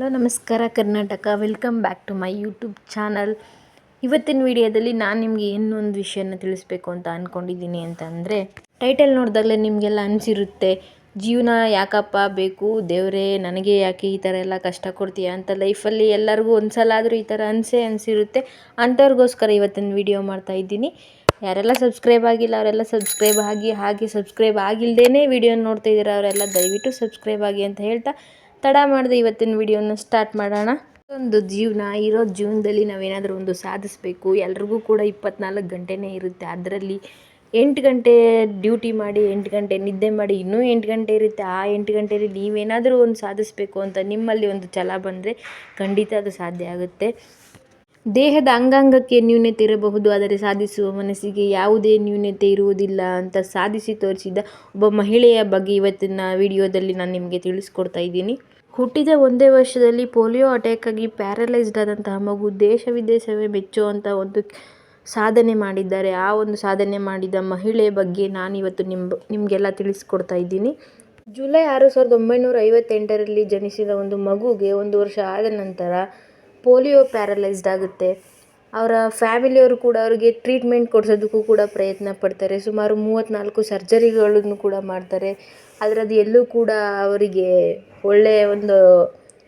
Hello, ನಮಸ್ಕಾರ Karnataka. Welcome back to my YouTube channel ಇವತ್ತಿನ ವಿಡಿಯೋದಲ್ಲಿ ನಾನು ನಿಮಗೆ ಇನ್ನೊಂದು ವಿಷಯನ ತಿಳಿಸ್ಬೇಕು ಅಂತ ಅಂದ್ಕೊಂಡಿದ್ದೀನಿ ಅಂತಂದರೆ ಟೈಟಲ್ ನೋಡಿದಾಗಲೇ ನಿಮಗೆಲ್ಲ ಅನಿಸಿರುತ್ತೆ, ಜೀವನ ಯಾಕಪ್ಪ ಬೇಕು, ದೇವರೇ, ನನಗೆ ಯಾಕೆ ಈ ಥರ ಎಲ್ಲ ಕಷ್ಟ ಕೊಡ್ತೀಯ ಅಂತ ಲೈಫಲ್ಲಿ ಎಲ್ಲರಿಗೂ ಒಂದು ಸಲ ಆದರೂ ಈ ಥರ ಅನಿಸೇ ಅನಿಸಿರುತ್ತೆ. ಅಂಥವ್ರಿಗೋಸ್ಕರ ಇವತ್ತಿನ ವಿಡಿಯೋ ಮಾಡ್ತಾ ಇದ್ದೀನಿ. ಯಾರೆಲ್ಲ ಸಬ್ಸ್ಕ್ರೈಬ್ ಆಗಿಲ್ಲ, ಅವರೆಲ್ಲ ಸಬ್ಸ್ಕ್ರೈಬ್ ಆಗಿ, ಹಾಗೆ ಸಬ್ಸ್ಕ್ರೈಬ್ ಆಗಿಲ್ಲದೇ ವಿಡಿಯೋ ನೋಡ್ತಾ ಇದ್ದೀರ, ಅವರೆಲ್ಲ ದಯವಿಟ್ಟು ಸಬ್ಸ್ಕ್ರೈಬ್ ಆಗಿ ಅಂತ ಹೇಳ್ತಾ ತಡ ಮಾಡಿದೆ ಇವತ್ತಿನ ವಿಡಿಯೋನ ಸ್ಟಾರ್ಟ್ ಮಾಡೋಣ. ಒಂದು ಜೀವನ, ಇರೋ ಜೀವನದಲ್ಲಿ ನಾವೇನಾದರೂ ಒಂದು ಸಾಧಿಸಬೇಕು. ಎಲ್ರಿಗೂ ಕೂಡ ಇಪ್ಪತ್ನಾಲ್ಕು ಗಂಟೆನೇ ಇರುತ್ತೆ. ಅದರಲ್ಲಿ ಎಂಟು ಗಂಟೆ ಡ್ಯೂಟಿ ಮಾಡಿ, ಎಂಟು ಗಂಟೆ ನಿದ್ದೆ ಮಾಡಿ, ಇನ್ನೂ ಎಂಟು ಗಂಟೆ ಇರುತ್ತೆ. ಆ ಎಂಟು ಗಂಟೆಯಲ್ಲಿ ನೀವೇನಾದರೂ ಒಂದು ಸಾಧಿಸಬೇಕು ಅಂತ ನಿಮ್ಮಲ್ಲಿ ಒಂದು ಛಲ ಬಂದರೆ ಖಂಡಿತ ಅದು ಸಾಧ್ಯ ಆಗುತ್ತೆ. ದೇಹದ ಅಂಗಾಂಗಕ್ಕೆ ನ್ಯೂನತೆ ಇರಬಹುದು, ಆದರೆ ಸಾಧಿಸುವ ಮನಸ್ಸಿಗೆ ಯಾವುದೇ ನ್ಯೂನತೆ ಇರುವುದಿಲ್ಲ ಅಂತ ಸಾಧಿಸಿ ತೋರಿಸಿದ ಒಬ್ಬ ಮಹಿಳೆಯ ಬಗ್ಗೆ ಇವತ್ತಿನ ವಿಡಿಯೋದಲ್ಲಿ ನಾನು ನಿಮಗೆ ತಿಳಿಸ್ಕೊಡ್ತಾ ಇದ್ದೀನಿ. ಹುಟ್ಟಿದ ಒಂದೇ ವರ್ಷದಲ್ಲಿ ಪೋಲಿಯೋ ಅಟ್ಯಾಕ್ ಆಗಿ ಪ್ಯಾರಲೈಸ್ಡ್ ಆದಂತಹ ಮಗು ದೇಶ ವಿದೇಶವೇ ಮೆಚ್ಚುವಂಥ ಒಂದು ಸಾಧನೆ ಮಾಡಿದ್ದಾರೆ. ಆ ಒಂದು ಸಾಧನೆ ಮಾಡಿದ ಮಹಿಳೆ ಬಗ್ಗೆ ನಾನಿವತ್ತು ನಿಮ್ಮ ನಿಮಗೆಲ್ಲ ತಿಳಿಸ್ಕೊಡ್ತಾ ಇದ್ದೀನಿ. ಜುಲೈ ಆರು ಸಾವಿರದ ಒಂಬೈನೂರ ಐವತ್ತೆಂಟರಲ್ಲಿ ಜನಿಸಿದ ಒಂದು ಮಗುಗೆ ಒಂದು ವರ್ಷ ಆದ ನಂತರ ಪೋಲಿಯೋ ಪ್ಯಾರಲೈಸ್ಡ್ ಆಗುತ್ತೆ. ಅವರ ಫ್ಯಾಮಿಲಿಯವರು ಕೂಡ ಅವರಿಗೆ ಟ್ರೀಟ್ಮೆಂಟ್ ಕೊಡಿಸೋದಕ್ಕೂ ಕೂಡ ಪ್ರಯತ್ನ ಪಡ್ತಾರೆ. ಸುಮಾರು ಮೂವತ್ತ್ನಾಲ್ಕು ಸರ್ಜರಿಗಳನ್ನು ಕೂಡ ಮಾಡ್ತಾರೆ. ಆದರೆ ಅದು ಎಲ್ಲೂ ಕೂಡ ಅವರಿಗೆ ಒಳ್ಳೆಯ ಒಂದು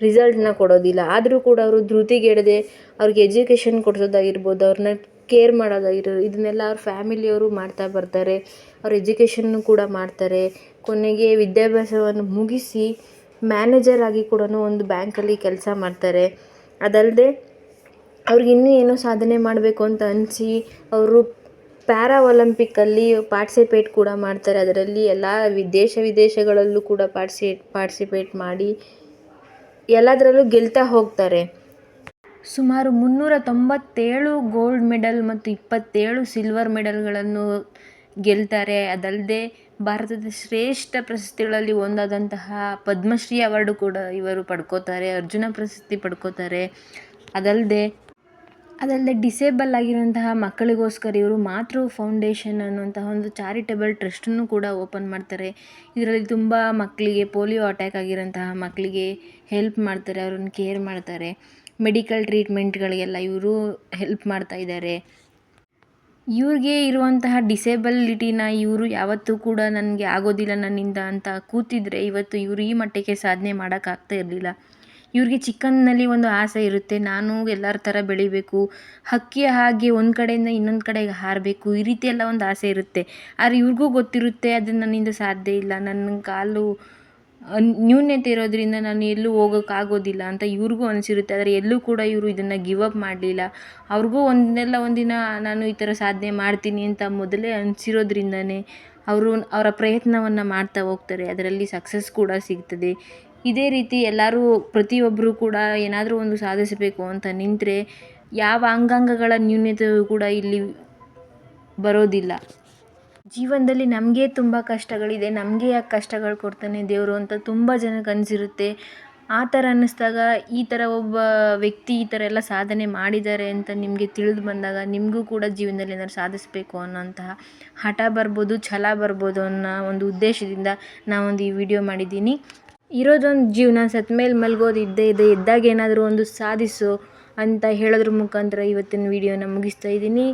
ರಿಸಲ್ಟನ್ನ ಕೊಡೋದಿಲ್ಲ. ಆದರೂ ಕೂಡ ಅವರು ಧೃತಿಗೆಡದೆ ಅವ್ರಿಗೆ ಎಜುಕೇಷನ್ ಕೊಡಿಸೋದಾಗಿರ್ಬೋದು ಅವ್ರನ್ನ ಕೇರ್ ಮಾಡೋದಾಗಿರೋ ಇದನ್ನೆಲ್ಲ ಅವ್ರ ಫ್ಯಾಮಿಲಿಯವರು ಮಾಡ್ತಾ ಬರ್ತಾರೆ. ಅವ್ರ ಎಜುಕೇಷನ್ನು ಕೂಡ ಮಾಡ್ತಾರೆ. ಕೊನೆಗೆ ವಿದ್ಯಾಭ್ಯಾಸವನ್ನು ಮುಗಿಸಿ ಮ್ಯಾನೇಜರ್ ಆಗಿ ಕೂಡ ಒಂದು ಬ್ಯಾಂಕಲ್ಲಿ ಕೆಲಸ ಮಾಡ್ತಾರೆ. ಅದಲ್ಲದೆ ಅವ್ರಿಗೆ ಇನ್ನೂ ಏನೋ ಸಾಧನೆ ಮಾಡಬೇಕು ಅಂತ ಅನಿಸಿ ಅವರು ಪ್ಯಾರಾ ಒಲಂಪಿಕ್ಕಲ್ಲಿ ಪಾರ್ಟಿಸಿಪೇಟ್ ಕೂಡ ಮಾಡ್ತಾರೆ. ಅದರಲ್ಲಿ ಎಲ್ಲ ವಿದೇಶ ವಿದೇಶಗಳಲ್ಲೂ ಕೂಡ ಪಾರ್ಟಿಸಿ, ಪಾರ್ಟಿಸಿಪೇಟ್ ಮಾಡಿ ಎಲ್ಲದರಲ್ಲೂ ಗೆಲ್ತಾ ಹೋಗ್ತಾರೆ. ಸುಮಾರು ಮುನ್ನೂರ ತೊಂಬತ್ತೇಳು ಗೋಲ್ಡ್ ಮೆಡಲ್ ಮತ್ತು ಇಪ್ಪತ್ತೇಳು ಸಿಲ್ವರ್ ಮೆಡಲ್ಗಳನ್ನು ಗೆಲ್ತಾರೆ. ಅದಲ್ಲದೆ ಭಾರತದ ಶ್ರೇಷ್ಠ ಪ್ರಶಸ್ತಿಗಳಲ್ಲಿ ಒಂದಾದಂತಹ ಪದ್ಮಶ್ರೀ ಅವಾರ್ಡು ಕೂಡ ಇವರು ಪಡ್ಕೋತಾರೆ. ಅರ್ಜುನ ಪ್ರಶಸ್ತಿ ಪಡ್ಕೋತಾರೆ. ಅದಲ್ಲದೆ ಅದಲ್ಲದೆ ಡಿಸೇಬಲ್ ಆಗಿರುವಂತಹ ಮಕ್ಕಳಿಗೋಸ್ಕರ ಇವರು ಮಾತೃ ಫೌಂಡೇಶನ್ ಅನ್ನುವಂತಹ ಒಂದು ಚಾರಿಟೇಬಲ್ ಟ್ರಸ್ಟನ್ನು ಕೂಡ ಓಪನ್ ಮಾಡ್ತಾರೆ. ಇದರಲ್ಲಿ ತುಂಬ ಮಕ್ಕಳಿಗೆ ಪೋಲಿಯೋ ಅಟ್ಯಾಕ್ ಆಗಿರೋಂತಹ ಮಕ್ಕಳಿಗೆ ಹೆಲ್ಪ್ ಮಾಡ್ತಾರೆ, ಅವ್ರನ್ನ ಕೇರ್ ಮಾಡ್ತಾರೆ. ಮೆಡಿಕಲ್ ಟ್ರೀಟ್ಮೆಂಟ್ಗಳಿಗೆಲ್ಲ ಇವರು ಹೆಲ್ಪ್ ಮಾಡ್ತಾ ಇದ್ದಾರೆ. ಇವ್ರಿಗೆ ಇರುವಂತಹ ಡಿಸೇಬಲಿಟಿನ ಇವರು ಯಾವತ್ತೂ ಕೂಡ ನನಗೆ ಆಗೋದಿಲ್ಲ ನನ್ನಿಂದ ಅಂತ ಕೂತಿದ್ರೆ ಇವತ್ತು ಇವರು ಈ ಮಟ್ಟಕ್ಕೆ ಸಾಧನೆ ಮಾಡೋಕ್ಕಾಗ್ತಾ ಇರಲಿಲ್ಲ. ಇವ್ರಿಗೆ ಚಿಕನ್ನಲ್ಲಿ ಒಂದು ಆಸೆ ಇರುತ್ತೆ. ನಾನು ಎಲ್ಲರ ಥರ ಬೆಳಿಬೇಕು. ಹಕ್ಕಿ ಹಾಗೆ ಒಂದು ಕಡೆಯಿಂದ ಇನ್ನೊಂದು ಕಡೆಗೆ ಹಾರಬೇಕು. ಈ ರೀತಿ ಎಲ್ಲ ಒಂದು ಆಸೆ ಇರುತ್ತೆ. ಆದರೆ ಇವ್ರಿಗೂ ಗೊತ್ತಿರುತ್ತೆ, ಅದು ನನ್ನಿಂದ ಸಾಧ್ಯ ಇಲ್ಲ. ನನ್ನ ಕಾಲು ನ್ಯೂನ್ಯತೆ ಇರೋದರಿಂದ ನಾನು ಎಲ್ಲೂ ಹೋಗೋಕ್ಕಾಗೋದಿಲ್ಲ ಅಂತ ಇವ್ರಿಗೂ ಅನಿಸಿರುತ್ತೆ. ಆದರೆ ಎಲ್ಲೂ ಕೂಡ ಇವರು ಇದನ್ನು ಗಿವ್ ಅಪ್ ಮಾಡಲಿಲ್ಲ. ಅವ್ರಿಗೂ ಒಂದಲ್ಲ ಒಂದಿನ ನಾನು ಈ ಥರ ಸಾಧನೆ ಮಾಡ್ತೀನಿ ಅಂತ ಮೊದಲೇ ಅನಿಸಿರೋದ್ರಿಂದನೇ ಅವರು ಅವರ ಪ್ರಯತ್ನವನ್ನು ಮಾಡ್ತಾ ಹೋಗ್ತಾರೆ. ಅದರಲ್ಲಿ ಸಕ್ಸಸ್ ಕೂಡ ಸಿಗ್ತದೆ. ಇದೇ ರೀತಿ ಎಲ್ಲರೂ ಪ್ರತಿಯೊಬ್ಬರು ಕೂಡ ಏನಾದರೂ ಒಂದು ಸಾಧಿಸಬೇಕು ಅಂತ ನಿಂತರೆ ಯಾವ ಅಂಗಾಂಗಗಳ ನ್ಯೂನತೆಯೂ ಕೂಡ ಇಲ್ಲಿ ಬರೋದಿಲ್ಲ. ಜೀವನದಲ್ಲಿ ನಮಗೆ ತುಂಬ ಕಷ್ಟಗಳಿದೆ, ನಮಗೆ ಯಾಕೆ ಕಷ್ಟಗಳು ಕೊಡ್ತಾನೆ ದೇವರು ಅಂತ ತುಂಬ ಜನಕ್ಕೆ ಅನಿಸಿರುತ್ತೆ. ಆ ಥರ ಅನ್ನಿಸ್ದಾಗ ಈ ಥರ ಒಬ್ಬ ವ್ಯಕ್ತಿ ಈ ಥರ ಎಲ್ಲ ಸಾಧನೆ ಮಾಡಿದ್ದಾರೆ ಅಂತ ನಿಮಗೆ ತಿಳಿದು ಬಂದಾಗ ನಿಮಗೂ ಕೂಡ ಜೀವನದಲ್ಲಿ ಏನಾದ್ರು ಸಾಧಿಸಬೇಕು ಅನ್ನೋಂತಹ ಹಠ ಬರ್ಬೋದು, ಛಲ ಬರ್ಬೋದು ಅನ್ನೋ ಒಂದು ಉದ್ದೇಶದಿಂದ ನಾವೊಂದು ಈ ವಿಡಿಯೋ ಮಾಡಿದ್ದೀನಿ. ಇರೋದೊಂದು ಜೀವನ ಸತ್ತ ಮೇಲೆ ಮಲಗೋದು ಇದ್ದೇ ಇದೆ ಇದ್ದಾಗ ಏನಾದರೂ ಒಂದು ಸಾಧಿಸು ಅಂತ ಹೇಳೋದ್ರ ಮುಖಾಂತರ ಇವತ್ತಿನ ವಿಡಿಯೋನ ಮುಗಿಸ್ತಾ ಇದ್ದೀನಿ.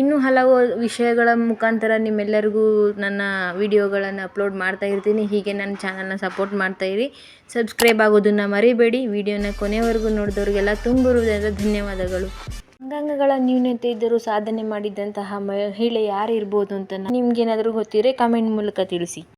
ಇನ್ನೂ ಹಲವು ವಿಷಯಗಳ ಮುಖಾಂತರ ನಿಮ್ಮೆಲ್ಲರಿಗೂ ನನ್ನ ವಿಡಿಯೋಗಳನ್ನು ಅಪ್ಲೋಡ್ ಮಾಡ್ತಾ ಇರ್ತೀನಿ. ಹೀಗೆ ನನ್ನ ಚಾನಲ್ನ ಸಪೋರ್ಟ್ ಮಾಡ್ತಾ ಇರಿ. ಸಬ್ಸ್ಕ್ರೈಬ್ ಆಗೋದನ್ನು ಮರಿಬೇಡಿ. ವಿಡಿಯೋನ ಕೊನೆವರೆಗೂ ನೋಡಿದವ್ರಿಗೆಲ್ಲ ತುಂಬ ಹೃದಯದ ಧನ್ಯವಾದಗಳು. ಅಂಗಾಂಗಗಳ ನ್ಯೂನತೆ ಇದ್ದರೂ ಸಾಧನೆ ಮಾಡಿದಂತಹ ಮಹಿಳೆ ಯಾರು ಇರ್ಬೋದು ಅಂತ ನಿಮ್ಗೇನಾದರೂ ಗೊತ್ತಿದ್ರೆ ಕಮೆಂಟ್ ಮೂಲಕ ತಿಳಿಸಿ.